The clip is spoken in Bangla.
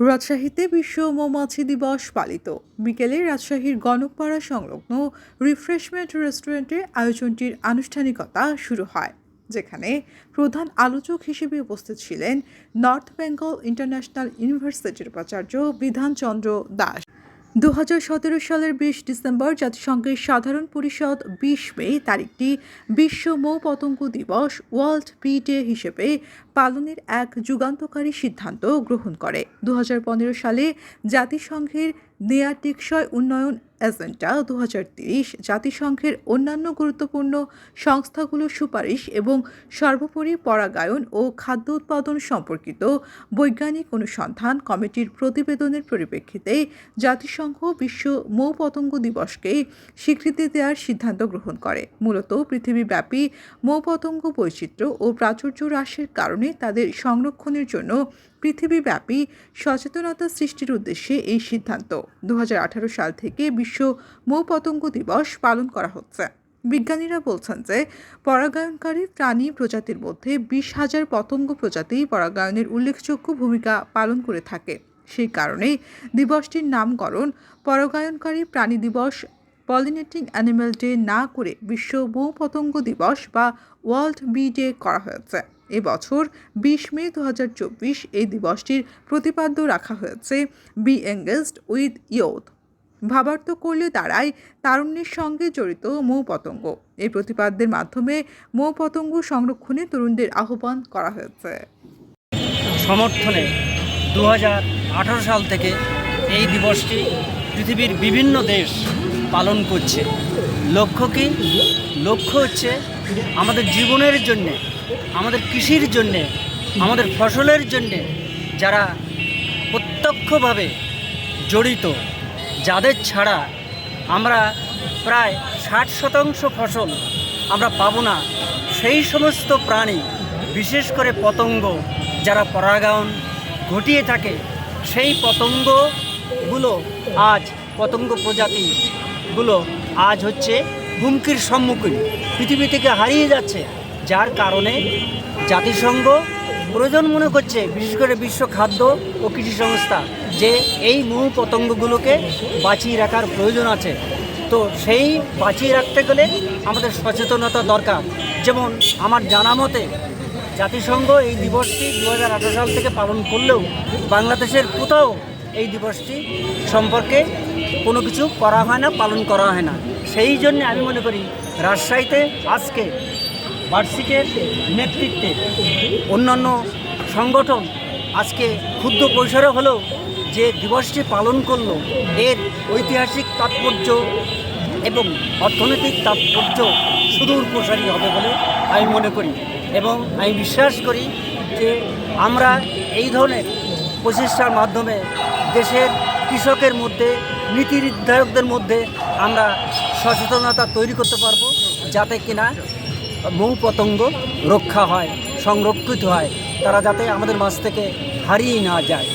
রাজশাহীতে বিশ্ব মৌমাছি দিবস পালিত। বিকেলে রাজশাহীর গণকপাড়া সংলগ্ন রিফ্রেশমেন্ট রেস্টুরেন্টে আয়োজনটির আনুষ্ঠানিকতা শুরু হয়, যেখানে প্রধান আলোচক হিসেবে উপস্থিত ছিলেন নর্থ বেঙ্গল ইন্টারন্যাশনাল ইউনিভার্সিটির উপাচার্য বিধানচন্দ্র দাস। দু হাজার সতেরো সালের বিশ ডিসেম্বর জাতিসংঘের সাধারণ পরিষদ বিশ মে তারিখটি বিশ্ব মৌ পতঙ্গ দিবস ওয়ার্ল্ড বি ডে হিসেবে পালনের এক যুগান্তকারী সিদ্ধান্ত গ্রহণ করে। দু হাজার পনেরো সালে জাতিসংঘের নেয়া টেকসই উন্নয়ন এজেন্ডা দু জাতিসংঘের অন্যান্য গুরুত্বপূর্ণ সংস্থাগুলোর সুপারিশ এবং সর্বোপরি পরাগায়ন ও খাদ্য উৎপাদন সম্পর্কিত বৈজ্ঞানিক অনুসন্ধান কমিটির প্রতিবেদনের পরিপ্রেক্ষিতে জাতিসংঘ বিশ্ব মৌ পতঙ্গ দিবসকে স্বীকৃতি দেওয়ার সিদ্ধান্ত গ্রহণ করে। মূলত পৃথিবীব্যাপী মৌ পতঙ্গ বৈচিত্র্য ও প্রাচুর্য হ্রাসের কারণে তাদের সংরক্ষণের জন্য পৃথিবীব্যাপী সচেতনতা সৃষ্টির উদ্দেশ্যে এই সিদ্ধান্ত। দু হাজার আঠারো সাল থেকে বিশ্ব মৌ পতঙ্গ দিবস পালন করা হচ্ছে। বিজ্ঞানীরা বলছেন যে, পরাগায়নকারী প্রাণী প্রজাতির মধ্যে বিশ হাজার পতঙ্গ প্রজাতি পরাগায়নের উল্লেখযোগ্য ভূমিকা পালন করে থাকে। সেই কারণেই দিবসটির নামকরণ পরাগায়নকারী প্রাণী দিবস, পলিনেটিং অ্যানিম্যাল ডে না করে বিশ্ব মৌ পতঙ্গ দিবস বা ওয়ার্ল্ড বি ডে করা হয়েছে। এবছর বিশ মে দু হাজার চব্বিশ এই দিবসটির প্রতিপাদ্য রাখা হয়েছে বি এঙ্গেজড উইথ ইয়থ ভাবার্থ করলে দাঁড়ায় তারুণ্যের সঙ্গে জড়িত মৌ পতঙ্গ এই প্রতিপাদ্যের মাধ্যমে মৌ পতঙ্গ সংরক্ষণে তরুণদের আহ্বান করা হয়েছে। সমর্থনে দু হাজার আঠারো সাল থেকে এই দিবসটি পৃথিবীর বিভিন্ন দেশ পালন করছে। লক্ষ্য কি? লক্ষ্য হচ্ছে আমাদের জীবনের জন্যে আমাদের কৃষির জন্যে, আমাদের ফসলের জন্যে যারা প্রত্যক্ষভাবে জড়িত, যাদের ছাড়া আমরা প্রায় ষাট শতাংশ ফসল আমরা পাবো না, সেই সমস্ত প্রাণী, বিশেষ করে পতঙ্গ যারা পরাগায়ন ঘটিয়ে থাকে, সেই পতঙ্গগুলো আজ, পতঙ্গ প্রজাতিগুলো আজ হচ্ছে হুমকির সম্মুখীন। পৃথিবী থেকে হারিয়ে যাচ্ছে। যার কারণে জাতিসংঘ প্রয়োজন মনে করছে, বিশেষ করে বিশ্ব খাদ্য ও কৃষি সংস্থা, যে এই মৌ পতঙ্গগুলোকে বাঁচিয়ে রাখার প্রয়োজন আছে। তো সেই বাঁচিয়ে রাখতে গেলে আমাদের সচেতনতা দরকার। যেমন আমার জানা মতে, জাতিসংঘ এই দিবসটি দু হাজার আঠেরো সাল থেকে পালন করলেও বাংলাদেশের কোথাও এই দিবসটি সম্পর্কে কোনো কিছু করা হয় না, পালন করা হয় না। সেই জন্য আমি মনে করি, রাজশাহীতে আজকে বার্ষিকের নেতৃত্বে অন্যান্য সংগঠন আজকে ক্ষুদ্র পরিসরে হলেও যে দিবসটি পালন করল, এর ঐতিহাসিক তাৎপর্য এবং অর্থনৈতিক তাৎপর্য সুদূর প্রসারী হবে বলে আমি মনে করি এবং আমি বিশ্বাস করি যে আমরা এই ধরনের প্রচেষ্টার মাধ্যমে দেশের কৃষকের মধ্যে, নীতি নির্ধারকদের মধ্যে আমরা সচেতনতা তৈরি করতে পারব যাতে কিনা মৌ পতঙ্গ রক্ষা হয় সংরক্ষিত হয়। তারা যাতে আমাদের মাছ থেকে হারিয়ে না যায়।